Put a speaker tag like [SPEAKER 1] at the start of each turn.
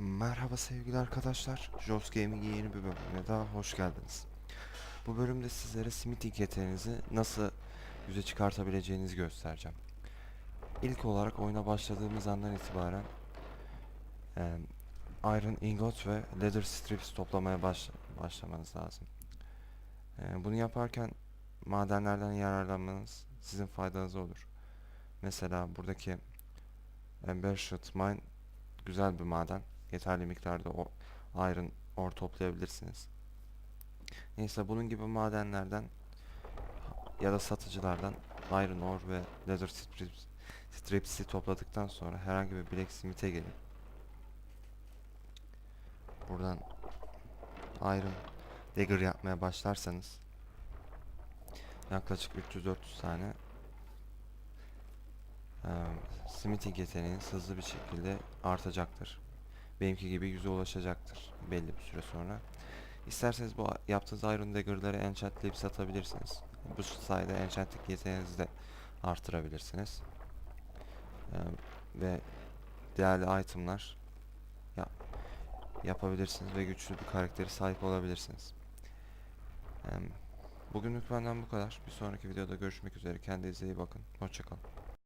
[SPEAKER 1] Merhaba sevgili arkadaşlar. Joss Gaming'in yeni bir bölümüne daha hoş geldiniz. Bu bölümde sizlere smithing yeteneğinizi nasıl yüze çıkartabileceğinizi göstereceğim. İlk olarak oyuna başladığımız andan itibaren e, Iron Ingot ve Leather Strips toplamaya baş, başlamanız lazım. E, bunu yaparken madenlerden yararlanmanız sizin faydanıza olur. Mesela buradaki Embedded Mine güzel bir maden. Yeterli miktarda o iron ore toplayabilirsiniz. Neyse bunun gibi madenlerden ya da satıcılardan iron ore ve leather strips, strips'i topladıktan sonra herhangi bir blacksmith'e gelin. Buradan iron dagger yapmaya başlarsanız yaklaşık 300-400 tane eee, smithing yeteneğiniz hızlı bir şekilde artacaktır. Benimki gibi yüze ulaşacaktır belli bir süre sonra. İsterseniz bu yaptığınız Iron Dagger'ları enchantleyip satabilirsiniz. Bu sayede enchantlik yeteneğinizi de artırabilirsiniz. Eee, ve değerli itemlar ya yapabilirsiniz ve güçlü bir karakteri sahip olabilirsiniz. Eee, bugünlük benden bu kadar. Bir sonraki videoda görüşmek üzere. Kendinize iyi bakın. Hoşçakalın.